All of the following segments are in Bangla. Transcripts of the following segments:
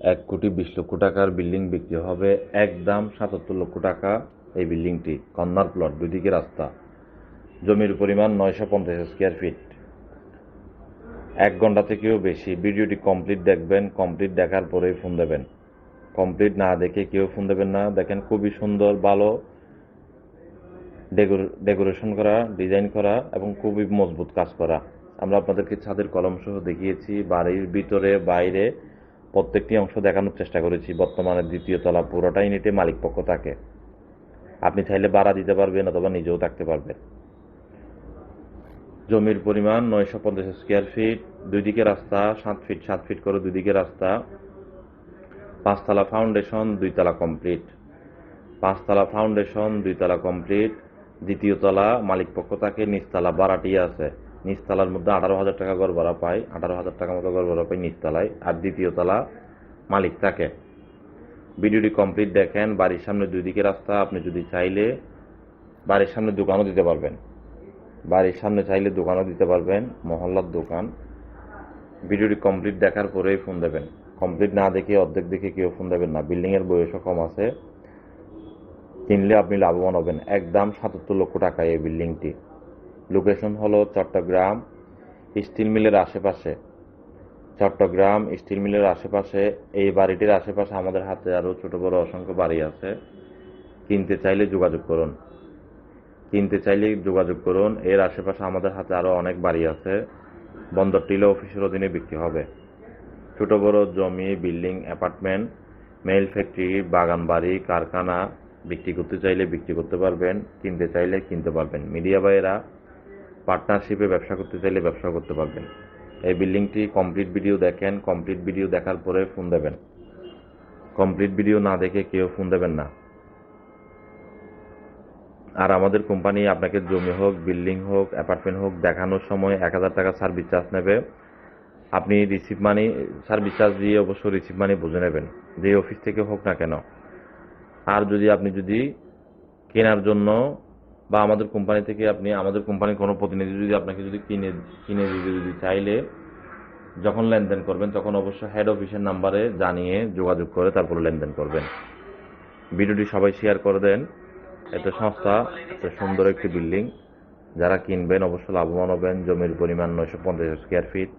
এক কোটি বিশ লক্ষ টাকার বিল্ডিং বিক্রি হবে একদম সাতাত্তর লক্ষ টাকা এই বিল্ডিংটি কর্নার প্লট দুদিকে রাস্তা। জমির পরিমাণ নয়শো পঞ্চাশ স্কোয়ার ফিট এক ঘণ্টা থেকেও বেশি। ভিডিওটি কমপ্লিট দেখবেন। কমপ্লিট দেখার পরেই ফোন দেবেন। কমপ্লিট না দেখে কেউ ফোন দেবেন না। দেখেন খুবই সুন্দর, ভালো ডেকোরেশন করা ডিজাইন করা এবং খুবই মজবুত কাজ করা। আমরা আপনাদেরকে ছাদের কলম সহ দেখিয়েছি। বাড়ির ভিতরে, বাইরে প্রত্যেকটি অংশ দেখানোর চেষ্টা করেছি। বর্তমানে দ্বিতীয় তলা পুরোটাই নিতে মালিক পক্ষ থাকে। আপনি চাইলে ভাড়া দিতে পারবেন অথবা নিজেও থাকতে পারবেন। জমির পরিমাণ নয়শো পঞ্চাশ স্কোয়ার ফিট দুই দিকে রাস্তা, সাত ফিট সাত ফিট করে দুই দিকে রাস্তা। পাঁচতলা ফাউন্ডেশন দুইতলা কমপ্লিট পাঁচতলা ফাউন্ডেশন দুইতলা কমপ্লিট দ্বিতীয় তলা মালিক পক্ষ থাকে, নিচতলা বারাটি আছে। নিচতলার মধ্যে আঠারো হাজার টাকা ঘর ভাড়া পায়, আঠারো হাজার টাকা মতো ঘর ভাড়া পায় নিচতলায়। আর দ্বিতীয় তলা মালিক থাকে। ভিডিওটি কমপ্লিট দেখেন, বাড়ির সামনে দুই দিকে রাস্তা, আপনি যদি চাইলে বাড়ির সামনে দোকানও দিতে পারবেন। বাড়ির সামনে চাইলে দোকানও দিতে পারবেন, মহল্লার দোকান। ভিডিওটি কমপ্লিট দেখার পরেই ফোন দেবেন। কমপ্লিট না দেখে, অর্ধেক দেখে কেউ ফোন দেবেন না। বিল্ডিংয়ের বয়সও কম আছে। কিনলে আপনি লাভবান হবেন। একদম সাতাত্তর লক্ষ টাকা এই বিল্ডিংটি। লোকেশন হলো চট্টগ্রাম স্টিল মিলের আশেপাশে। চট্টগ্রাম স্টিল মিলের আশেপাশে, এই বাড়িটির আশেপাশে আমাদের হাতে আরও ছোট বড় অসংখ্য বাড়ি আছে। কিনতে চাইলে যোগাযোগ করুন। কিনতে চাইলে যোগাযোগ করুন। এর আশেপাশে আমাদের হাতে আরও অনেক বাড়ি আছে। বন্দর টিলা অফিসের অধীনে বিক্রি হবে। ছোট বড় জমি, বিল্ডিং, অ্যাপার্টমেন্ট, মেল ফ্যাক্টরি, বাগান বাড়ি, কারখানা, বিক্রি করতে চাইলে বিক্রি করতে পারবেন, কিনতে চাইলে কিনতে পারবেন। মিডিয়া ভাইয়েরা পার্টনারশিপে ব্যবসা করতে চাইলে ব্যবসা করতে পারবেন। এই বিল্ডিংটি কমপ্লিট ভিডিও দেখেন। কমপ্লিট ভিডিও দেখার পরে ফোন দেবেন। কমপ্লিট ভিডিও না দেখে কেউ ফোন দেবেন না। আর আমাদের কোম্পানি আপনাকে জমি হোক বিল্ডিং হোক অ্যাপার্টমেন্ট হোক, দেখানোর সময় এক হাজার টাকা সার্ভিস চার্জ নেবে। আপনি রিসিভ মানি সার্ভিস চার্জ দিয়ে অবশ্য রিসিভ মানি বুঝে নেবেন যে অফিস থেকে হোক না কেন। আর যদি আপনি যদি কেনার জন্য বা আমাদের কোম্পানি থেকে আপনি, আমাদের কোম্পানির কোনো প্রতিনিধি যদি আপনাকে যদি কিনে কিনে দিতে যদি চাইলে, যখন লেনদেন করবেন, তখন অবশ্য হেড অফিসের নাম্বারে জানিয়ে যোগাযোগ করে তারপরে লেনদেন করবেন। ভিডিওটি সবাই শেয়ার করে দেন। এত সংস্থা এত সুন্দর একটি বিল্ডিং। যারা কিনবেন, অবশ্য লাভবান হবেন। জমির পরিমাণ নয়শো পঞ্চাশ স্কোয়ার ফিট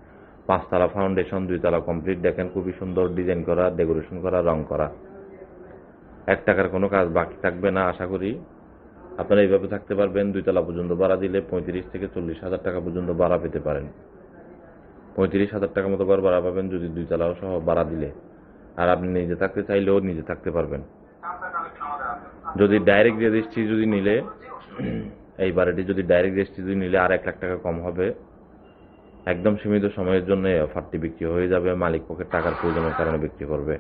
পাঁচতলা ফাউন্ডেশন দুইতলা কমপ্লিট দেখেন, খুবই সুন্দর ডিজাইন করা ডেকোরেশন করা, রং করা। এক টাকার কোনো কাজ বাকি থাকবে না, আশা করি। আপনারা এইভাবে থাকতে পারবেন, দুইতলা পর্যন্ত ভাড়া দিলে পঁয়ত্রিশ থেকে চল্লিশ হাজার টাকা পর্যন্ত ভাড়া পেতে পারেন। পঁয়ত্রিশ হাজার টাকা মতো ঘর ভাড়া পাবেন যদি দুইতলাও সহ ভাড়া দিলে। আর আপনি নিজে থাকতে চাইলেও নিজে থাকতে পারবেন। যদি ডাইরেক্ট রেজিস্ট্রি যদি নিলে, এই বাড়িটি যদি ডাইরেক্ট রেজিস্ট্রি যদি নিলে আর এক লাখ টাকা কম হবে। একদম সীমিত সময়ের জন্য এই অফারটি বিক্রি হয়ে যাবে, মালিক পক্ষের টাকার প্রয়োজনের কারণে বিক্রি করবে।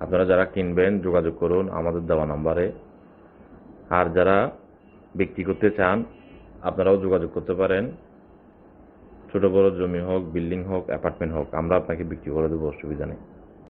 আপনারা যারা কিনবেন, যোগাযোগ করুন আমাদের দেওয়া নাম্বারে। আর যারা বিক্রি করতে চান, আপনারাও যোগাযোগ করতে পারেন। ছোট বড় জমি হোক, বিল্ডিং হোক, অ্যাপার্টমেন্ট হোক, আমরা আপনাকে বিক্রি করে দেবো, অসুবিধা নেই।